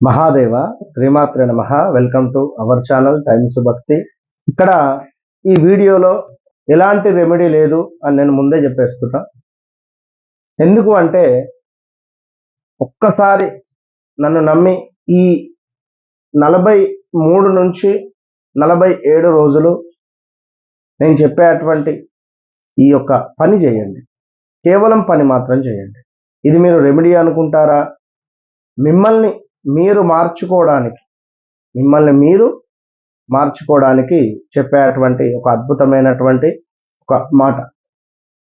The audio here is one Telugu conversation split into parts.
మహాదేవ శ్రీమాత్ర నమః. Welcome to our channel Times Bhakti ఇక్కడ ఈ వీడియోలో ఎలాంటి రెమెడీ లేదు అని నేను ముందే చెప్పేస్తున్నా. ఎందుకు అంటే ఒక్కసారి నన్ను నమ్మి ఈ నలభై మూడు నుంచి నలభై ఏడు రోజులు నేను చెప్పేటువంటి ఈ యొక్క పని చేయండి. కేవలం పని మాత్రం చేయండి. ఇది మీరు రెమెడీ అనుకుంటారా? మిమ్మల్ని మీరు మార్చుకోవడానికి మిమ్మల్ని మీరు మార్చుకోవడానికి చెప్పేటువంటి ఒక అద్భుతమైనటువంటి ఒక మాట.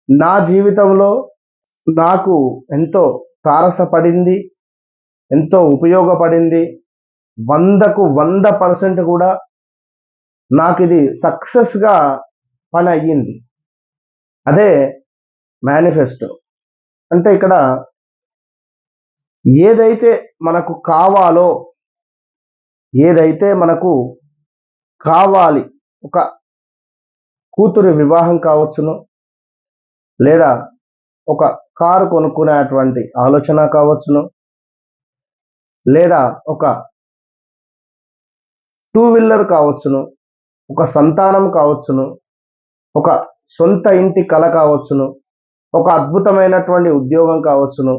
నా జీవితంలో నాకు ఎంతో తారసపడింది ఎంతో ఉపయోగపడింది. వందకు వంద పర్సెంట్ కూడా నాకు ఇది సక్సెస్గా పని అయ్యింది. అదే మేనిఫెస్టో. అంటే ఇక్కడ ఏదైతే మనకు కావాలో ఏదైతే మనకు కావాలి ఒక కూతురు వివాహం కావచ్చును లేదా ఒక కారు కొనుక్కునేటువంటి ఆలోచన కావచ్చును లేదా ఒక టూ వీలర్ కావచ్చును ఒక సంతానం కావచ్చును ఒక సొంత ఇంటి కళ కావచ్చును ఒక అద్భుతమైనటువంటి ఉద్యోగం కావచ్చును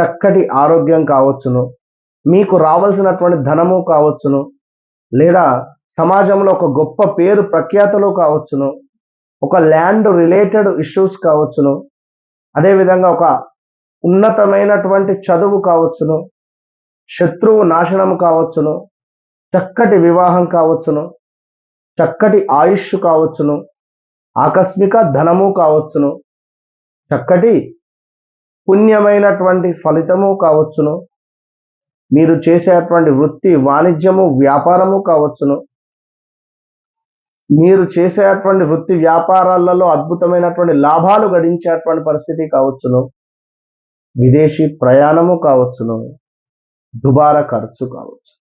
చక్కటి ఆరోగ్యం కావచ్చును. మీకు రావాల్సినటువంటి ధనము కావచ్చును. లేదా సమాజంలో ఒక గొప్ప పేరు ప్రఖ్యాతలు కావచ్చును. ఒక ల్యాండ్ రిలేటెడ్ ఇష్యూస్ కావచ్చును. అదేవిధంగా ఒక ఉన్నతమైనటువంటి చదువు కావచ్చును. శత్రువు నాశనం కావచ్చును. చక్కటి వివాహం కావచ్చును. చక్కటి ఆయుష్ కావచ్చును. ఆకస్మిక ధనము కావచ్చును. చక్కటి పుణ్యమైనటువంటి ఫలితము కావచ్చును. మీరు చేసేటువంటి వృత్తి వాణిజ్యము వ్యాపారము కావచ్చును. మీరు చేసేటువంటి వృత్తి వ్యాపారాలలో అద్భుతమైనటువంటి లాభాలు గడించేటువంటి పరిస్థితి కావచ్చును. విదేశీ ప్రయాణము కావచ్చును. దుబారా ఖర్చు కావచ్చు.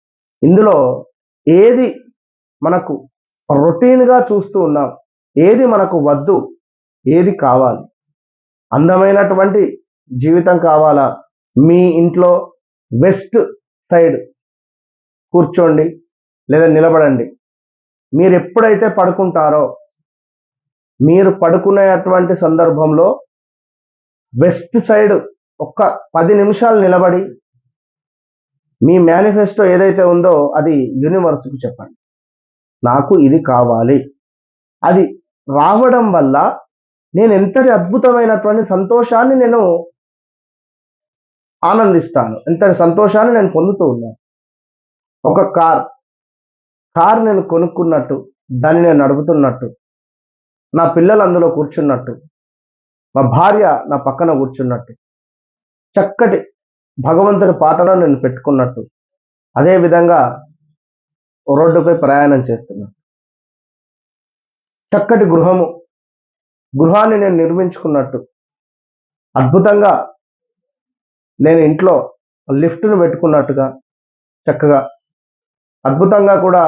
ఇందులో ఏది మనకు రొటీన్గా చూస్తూ ఉన్నాం ఏది మనకు వద్దు ఏది కావాలి అందమైనటువంటి జీవితం కావాలా? మీ ఇంట్లో వెస్ట్ సైడ్ కూర్చోండి లేదా నిలబడండి. మీరు ఎప్పుడైతే పడుకుంటారో మీరు పడుకునేటువంటి సందర్భంలో వెస్ట్ సైడ్ ఒక్క పది నిమిషాలు నిలబడి మీ మేనిఫెస్టో ఏదైతే ఉందో అది యూనివర్స్కి చెప్పండి. నాకు ఇది కావాలి. అది రావడం వల్ల నేను ఎంతటి అద్భుతమైనటువంటి సంతోషాన్ని నేను ఆనందిస్తాను. ఇంత సంతోషాన్ని నేను పొందుతూ ఉన్నాను. ఒక కార్ కార్ నేను కొనుక్కున్నట్టు దాన్ని నేను నడుపుతున్నట్టు నా పిల్లలు అందులో కూర్చున్నట్టు మా భార్య నా పక్కన కూర్చున్నట్టు చక్కటి భగవంతుడి పాటలో నేను పెట్టుకున్నట్టు అదేవిధంగా రోడ్డుపై ప్రయాణం చేస్తున్నాను చక్కటి గృహము గృహాన్ని నేను నిర్మించుకున్నట్టు అద్భుతంగా నేను ఇంట్లో లిఫ్ట్ను పెట్టుకున్నట్టుగా చక్కగా అద్భుతంగా కూడా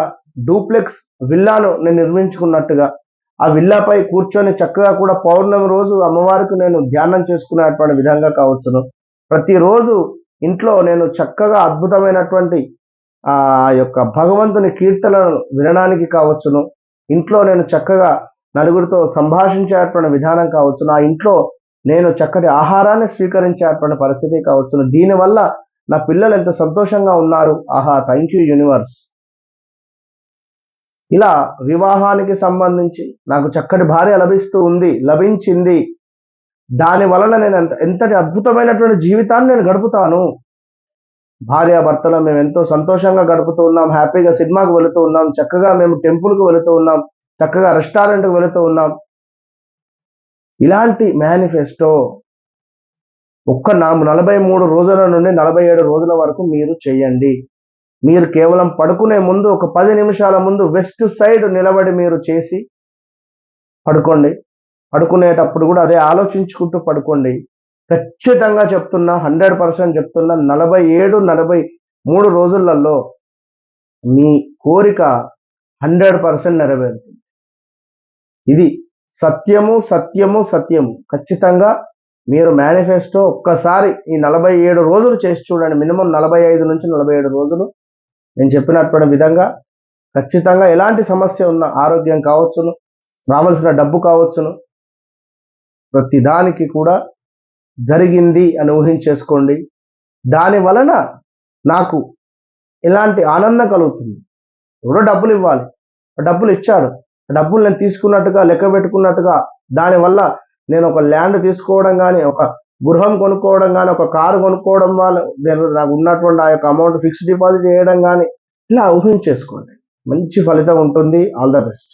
డూప్లెక్స్ విల్లాను నేను నిర్మించుకున్నట్టుగా ఆ విల్లాపై కూర్చొని చక్కగా కూడా పౌర్ణమి రోజు అమ్మవారికి నేను ధ్యానం చేసుకునేటువంటి విధంగా కావచ్చును. ప్రతిరోజు ఇంట్లో నేను చక్కగా అద్భుతమైనటువంటి ఆ యొక్క భగవంతుని కీర్తనలు వినడానికి కావచ్చును. ఇంట్లో నేను చక్కగా నలుగురితో సంభాషించేటువంటి విధానం కావచ్చు నా ఇంట్లో నేను చక్కటి ఆహారాన్ని స్వీకరించేటువంటి పరిస్థితి కావచ్చు దీనివల్ల నా పిల్లలు ఎంత సంతోషంగా ఉన్నారు. ఆహా థ్యాంక్ యూ యూనివర్స్ ఇలా వివాహానికి సంబంధించి నాకు చక్కటి భార్య లభిస్తూ ఉంది లభించింది. దాని వలన నేను ఎంత ఎంతటి అద్భుతమైనటువంటి జీవితాన్ని నేను గడుపుతాను. భార్య భర్తలో మేము ఎంతో సంతోషంగా గడుపుతూ ఉన్నాం హ్యాపీగా సినిమాకు వెళుతూ ఉన్నాం చక్కగా మేము టెంపుల్కి వెళుతూ ఉన్నాం చక్కగా రెస్టారెంట్కి వెళుతూ ఉన్నాం. ఇలాంటి మేనిఫెస్టో ఒక్క నా నలభై మూడు రోజుల నుండి నలభై ఏడు రోజుల వరకు మీరు చేయండి. మీరు కేవలం పడుకునే ముందు ఒక పది నిమిషాల ముందు వెస్ట్ సైడ్ నిలబడి మీరు చేసి పడుకోండి. పడుకునేటప్పుడు కూడా అదే ఆలోచించుకుంటూ పడుకోండి. ఖచ్చితంగా చెప్తున్నా హండ్రెడ్ పర్సెంట్ చెప్తున్నా నలభై ఏడు నలభై మూడు రోజులలో మీ కోరిక హండ్రెడ్ పర్సెంట్ నెరవేరుతుంది. ఇది సత్యము సత్యము సత్యము. ఖచ్చితంగా మీరు మేనిఫెస్టో ఒక్కసారి ఈ నలభై ఏడు రోజులు చేసి చూడండి. మినిమం నలభై ఐదు నుంచి నలభై ఏడు రోజులు. నేను చెప్పినటువంటి విధంగా ఖచ్చితంగా ఎలాంటి సమస్య ఉన్న ఆరోగ్యం కావచ్చును రావాల్సిన డబ్బు కావచ్చును. ప్రతి దానికి కూడా జరిగింది అని ఊహించేసుకోండి. దాని వలన నాకు ఎలాంటి ఆనందం కలుగుతుంది? ఎవడో డబ్బులు ఇవ్వాలి. డబ్బులు ఇచ్చాడు. డబ్బులు నేను తీసుకున్నట్టుగా లెక్క పెట్టుకున్నట్టుగా దానివల్ల నేను ఒక ల్యాండ్ తీసుకోవడం కానీ ఒక గృహం కొనుక్కోవడం కానీ ఒక కారు కొనుక్కోవడం వల్ల నేను నాకు ఉన్నటువంటి ఆ యొక్క అమౌంట్ ఫిక్స్డ్ డిపాజిట్ చేయడం కానీ ఇలా ఊహించేసుకోండి. మంచి ఫలితం ఉంటుంది. All the best